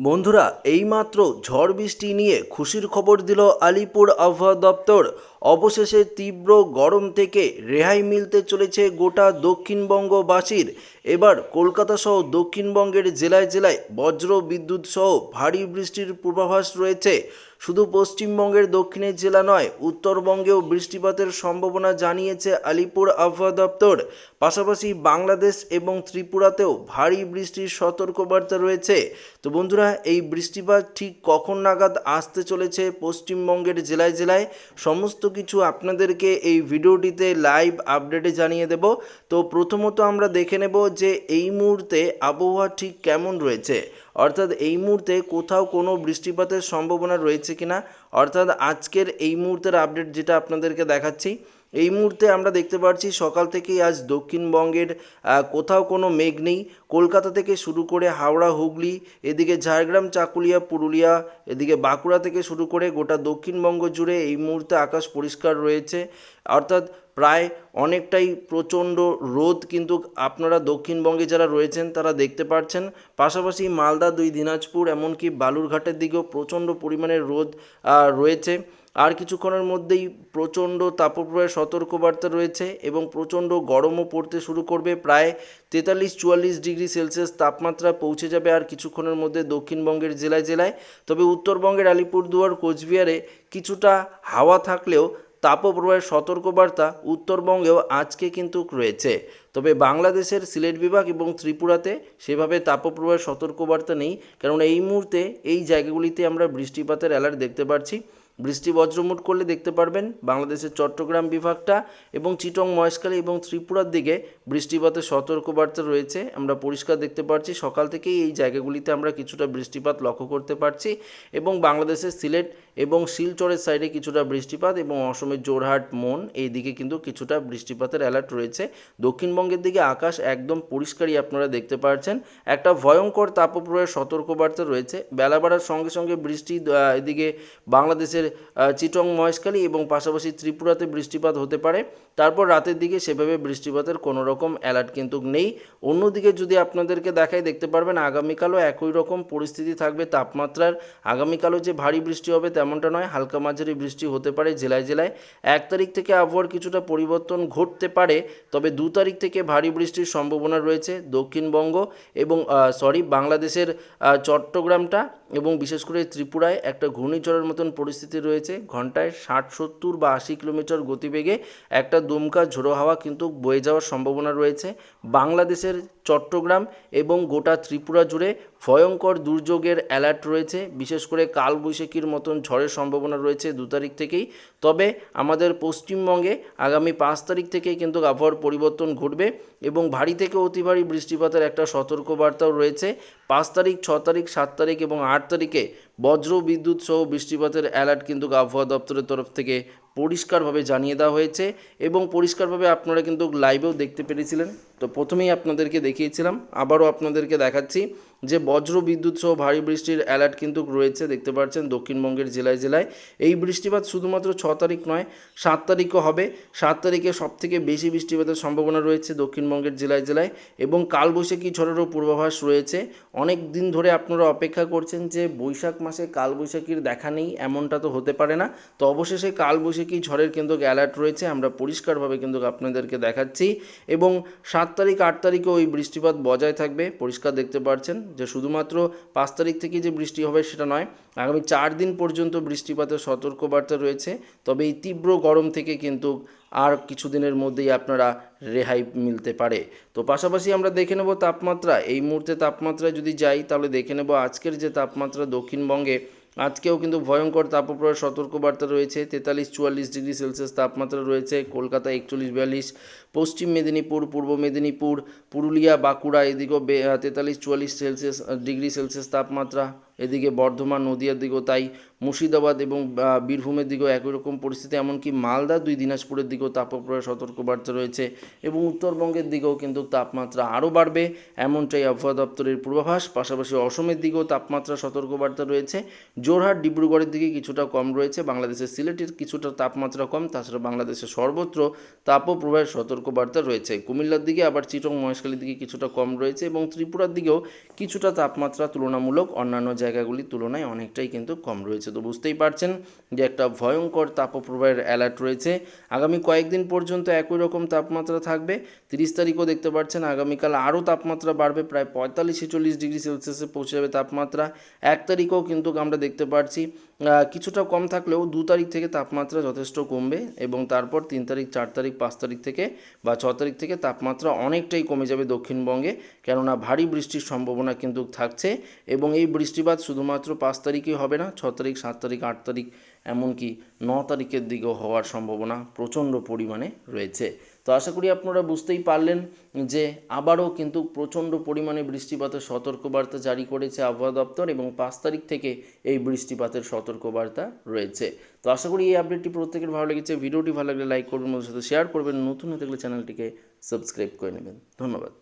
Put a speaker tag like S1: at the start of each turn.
S1: বন্ধুরা, এইমাত্র ঝড় বৃষ্টি নিয়ে খুশির খবর দিল আলিপুর আবহাওয়া দপ্তর। অবশেষে তীব্র গরম থেকে রেহাই মিলতে চলেছে গোটা দক্ষিণবঙ্গবাসীর। এবার কলকাতা সহ দক্ষিণবঙ্গের জেলায় জেলায় বজ্র বিদ্যুৎ সহ ভারী বৃষ্টির পূর্বাভাস রয়েছে। শুধু পশ্চিমবঙ্গের দক্ষিণের জেলা নয়, উত্তরবঙ্গেও বৃষ্টিপাতের সম্ভাবনা জানিয়েছে আলিপুর আবহাওয়া দপ্তর। পাশাপাশি বাংলাদেশ এবং ত্রিপুরাতেও ভারী বৃষ্টির সতর্কবার্তা রয়েছে। তো বন্ধুরা, এই বৃষ্টিপাত ঠিক কখন নাগাদ আসতে চলেছে পশ্চিমবঙ্গের জেলায় জেলায়? সমস্ত কিছু আপনাদেরকে এই ভিডিওটিতে লাইভ আপডেটে জানিয়ে দেব। তো প্রথমত আমরা দেখে নেব যে এই মুহূর্তে আবহাওয়া ঠিক কেমন রয়েছে। অর্থাৎ এই মুহূর্তে কোথাও কোনো বৃষ্টিপাতের সম্ভাবনা রয়েছে কিনা? অর্থাৎ আজকের এই মুহূর্তের আপডেট যেটা আপনাদেরকে দেখাচ্ছি, এই মুহূর্তে আমরা দেখতে পাচ্ছি সকাল থেকেই আজ দক্ষিণবঙ্গের কোথাও কোনো মেঘ নেই। কলকাতা থেকে শুরু করে হাওড়া, হুগলি, এদিকে ঝাড়গ্রাম, চাকুলিয়া, পুরুলিয়া, এদিকে বাঁকুড়া থেকে শুরু করে গোটা দক্ষিণবঙ্গ জুড়ে এই মুহূর্তে আকাশ পরিষ্কার রয়েছে। অর্থাৎ প্রায় অনেকটাই প্রচণ্ড রোদ, কিন্তু আপনারা দক্ষিণবঙ্গে যারা রয়েছেন তারা দেখতে পাচ্ছেন পাশাপাশি মালদা, দুই দিনাজপুর, এমনকি বালুরঘাটের দিকেও প্রচণ্ড পরিমাণে রোদ রয়েছে। আর কিছুক্ষণের মধ্যেই প্রচণ্ড তাপপ্রবাহের সতর্কবার্তা রয়েছে এবং প্রচণ্ড গরমও পড়তে শুরু করবে। প্রায় তেতাল্লিশ, চুয়াল্লিশ ডিগ্রি সেলসিয়াস তাপমাত্রা পৌঁছে যাবে আর কিছুক্ষণের মধ্যে দক্ষিণবঙ্গের জেলায় জেলায়। তবে উত্তরবঙ্গের আলিপুরদুয়ার, কোচবিহারে কিছুটা হাওয়া থাকলেও তাপপ্রবাহের সতর্কবার্তা উত্তরবঙ্গেও আজকে কিন্তু রয়েছে। তবে বাংলাদেশের সিলেট বিভাগ এবং ত্রিপুরাতে সেভাবে তাপপ্রবাহের সতর্কবার্তা নেই। কারণ এই মুহূর্তে এই জায়গাগুলিতে আমরা বৃষ্টিপাতের অ্যালার্ট দেখতে পাচ্ছি বৃষ্টি বজ্রমুট করলে দেখতে পারবেন বাংলাদেশের চট্টগ্রাম বিভাগটা এবং চিটং, মহেশখালী এবং ত্রিপুরার দিকে বৃষ্টিপাতের সতর্কবার্তা রয়েছে। আমরা পরিষ্কার দেখতে পাচ্ছি সকাল থেকেই এই জায়গাগুলিতে আমরা কিছুটা বৃষ্টিপাত লক্ষ্য করতে পারছি এবং বাংলাদেশের সিলেট এবং শিলচরের সাইডে কিছুটা বৃষ্টিপাত এবং অসমের জোরহাট মন এই দিকে কিন্তু কিছুটা বৃষ্টিপাতের অ্যালার্ট রয়েছে। দক্ষিণবঙ্গের দিকে আকাশ একদম পরিষ্কারই আপনারা দেখতে পাচ্ছেন একটা ভয়ঙ্কর তাপপ্রবাহের সতর্কবার্তা রয়েছে। বেলা বাড়ার সঙ্গে সঙ্গে বৃষ্টি এদিকে বাংলাদেশের চিটং মহেশখালী এবং পাশাপাশি ত্রিপুরাতে বৃষ্টিপাত হতে পারে। তারপর রাতের দিকে সেভাবে বৃষ্টিপাতের কোনো রকম অ্যালার্ট কিন্তু নেই। অন্যদিকে যদি আপনাদেরকে দেখাই, দেখতে পারবেন আগামীকালও একই রকম পরিস্থিতি থাকবে তাপমাত্রার। আগামীকালও যে ভারী বৃষ্টি হবে তেমনটা নয়, হালকা মাঝারি বৃষ্টি হতে পারে জেলায় জেলায়। এক তারিখ থেকে আবহাওয়ার কিছুটা পরিবর্তন ঘটতে পারে, তবে দু তারিখ থেকে ভারী বৃষ্টির সম্ভাবনা রয়েছে দক্ষিণবঙ্গ এবং সরি বাংলাদেশের চট্টগ্রামটা এবং বিশেষ করে ত্রিপুরায় একটা ঘূর্ণিঝড়ের মতন পরিস্থিতি রয়েছে। ঘন্টায় ষাট, সত্তর বা আশি কিলোমিটার গতিবেগে একটা দুমকা ঝোড়ো হাওয়া কিন্তু বয়ে যাওয়ার সম্ভাবনা রয়েছে। বাংলাদেশের চট্টগ্রাম এবং গোটা ত্রিপুরা জুড়ে ভয়ঙ্কর দুর্যোগের অ্যালার্ট রয়েছে। বিশেষ করে কালবৈশাখীর মতন ঝড়ের সম্ভাবনা রয়েছে দু তারিখ থেকেই। তবে আমাদের পশ্চিমবঙ্গে আগামী পাঁচ তারিখ থেকেই কিন্তু আবহাওয়ার পরিবর্তন ঘটবে এবং ভারী থেকে অতি ভারী বৃষ্টিপাতের একটা সতর্কবার্তাও রয়েছে। পাঁচ তারিখ, ছ তারিখ, সাত তারিখ এবং আট তারিখে বজ্র, বিদ্যুৎ সহ বৃষ্টিপাতের অ্যালার্ট কিন্তু আবহাওয়া দপ্তরের তরফ থেকে পরিষ্কারভাবে জানিয়ে দেওয়া হয়েছে এবং পরিষ্কারভাবে আপনারা কিন্তু লাইভেও দেখতে পেরেছিলেন। তো প্রথমেই আপনাদেরকে দেখিয়েছিলাম, আবারও আপনাদেরকে দেখাচ্ছি যে বজ্র বিদ্যুৎ সহ ভারী বৃষ্টির অ্যালার্ট কিন্তু রয়েছে, দেখতে পাচ্ছেন দক্ষিণবঙ্গের জেলায় জেলায়। এই বৃষ্টিপাত শুধুমাত্র ছ তারিখ নয়, সাত তারিখও হবে। সাত তারিখে সব থেকে বেশি বৃষ্টিপাতের সম্ভাবনা রয়েছে দক্ষিণবঙ্গের জেলায় জেলায় এবং কালবৈশাখী ঝড়েরও পূর্বাভাস রয়েছে। অনেক দিন ধরে আপনারা অপেক্ষা করছেন যে বৈশাখ মাসে কালবৈশাখীর দেখা নেই, এমনটা তো হতে পারে না। তো অবশেষে কালবৈশাখী ঝড়ের কিন্তু অ্যালার্ট রয়েছে, আমরা পরিষ্কারভাবে কিন্তু আপনাদেরকে দেখাচ্ছি। এবং সাত তারিখ, আট তারিখেও ওই বৃষ্টিপাত বজায় থাকবে। পরিষ্কার দেখতে পাচ্ছেন যে শুধুমাত্র পাঁচ তারিখ থেকে যে বৃষ্টি হবে সেটা নয়, আগামী চার দিন পর্যন্ত বৃষ্টিপাতের সতর্কবার্তা রয়েছে। তবে এই তীব্র গরম থেকে কিন্তু আর কিছুদিনের মধ্যেই আপনারা রেহাই মিলতে পারে। তো পাশাপাশি আমরা দেখে নেব তাপমাত্রা। এই মুহূর্তে তাপমাত্রায় যদি যাই, তাহলে দেখে নেব আজকের যে তাপমাত্রা দক্ষিণবঙ্গে, আজকেও কিন্তু ভয়ঙ্কর তাপপ্রবাহের সতর্কবার্তা রয়েছে। তেতাল্লিশ, চুয়াল্লিশ ডিগ্রি সেলসিয়াস তাপমাত্রা রয়েছে। কলকাতা একচল্লিশ, বিয়াল্লিশ পশ্চিম মেদিনীপুর, পূর্ব মেদিনীপুর, পুরুলিয়া, বাঁকুড়া এদিকেও তেতাল্লিশ, চুয়াল্লিশ সেলসিয়াস ডিগ্রি সেলসিয়াস তাপমাত্রা, এদিকে বর্ধমান, নদিয়ার দিকেও তাই। মুর্শিদাবাদ এবং বীরভূমের দিকেও একই রকম পরিস্থিতি, এমনকি মালদা, দুই দিনাজপুরের দিকেও তাপপ্রবাহের সতর্কবার্তা রয়েছে এবং উত্তরবঙ্গের দিকেও কিন্তু তাপমাত্রা আরও বাড়বে, এমনটাই আবহাওয়া দপ্তরের পূর্বাভাস। পাশাপাশি অসমের দিকেও তাপমাত্রা সতর্কবার্তা রয়েছে। জোরহাট ডিব্রুগড়ের দিকে কিছুটা কম রয়েছে, বাংলাদেশের সিলেটের কিছুটা তাপমাত্রা কম, তাছাড়া বাংলাদেশের সর্বত্র তাপপ্রবাহের সতর্ক সতর্কবার্তা রয়েছে। কুমিল্লার দিকে আবার চিটং মহেশখালীর দিকে কিছুটা কম রয়েছে এবং ত্রিপুরার দিকেও কিছুটা তাপমাত্রা তুলনামূলক অন্যান্য জায়গাগুলির তুলনায় অনেকটাই কিন্তু কম রয়েছে। তো বুঝতেই পারছেন যে একটা ভয়ঙ্কর তাপপ্রবাহের অ্যালার্ট রয়েছে। আগামী কয়েকদিন পর্যন্ত একই রকম তাপমাত্রা থাকবে। তিরিশ তারিখও দেখতে পাচ্ছেন আগামীকাল আরও তাপমাত্রা বাড়বে। প্রায় পঁয়তাল্লিশ ছেচল্লিশ ডিগ্রি সেলসিয়াসে পৌঁছে যাবে তাপমাত্রা। এক তারিখেও কিন্তু আমরা দেখতে পাচ্ছি কিছুটা কম থাকলেও দু তারিখ থেকে তাপমাত্রা যথেষ্ট কমবে এবং তারপর তিন তারিখ, চার তারিখ, পাঁচ তারিখ থেকে বা ছ তারিখ থেকে তাপমাত্রা অনেকটাই কমে যাবে দক্ষিণবঙ্গে। কেননা ভারী বৃষ্টির সম্ভাবনা কিন্তু থাকছে এবং এই বৃষ্টিপাত শুধুমাত্র পাঁচ তারিখেই হবে না, ছ তারিখ, সাত তারিখ, আট তারিখ, এমনকি ন তারিখের দিকেও হওয়ার সম্ভাবনা প্রচণ্ড পরিমাণে রয়েছে। তো আশা করি আপনারা বুঝতেই পারলেন যে আবারও কিন্তু প্রচণ্ড পরিমাণে বৃষ্টিপাতের সতর্কবার্তা জারি করেছে আবহাওয়া দপ্তর এবং পাঁচ তারিখ থেকে এই বৃষ্টিপাতের সতর্কবার্তা রয়েছে। তো আশা করি এই আপডেটটি প্রত্যেকের ভালো লেগেছে। ভিডিওটি ভালো লাগলে লাইক করবেন মধ্যে সাথে শেয়ার করবেন। নতুন হয়ে থাকলে চ্যানেলটিকে সাবস্ক্রাইব করে নেবেন। ধন্যবাদ।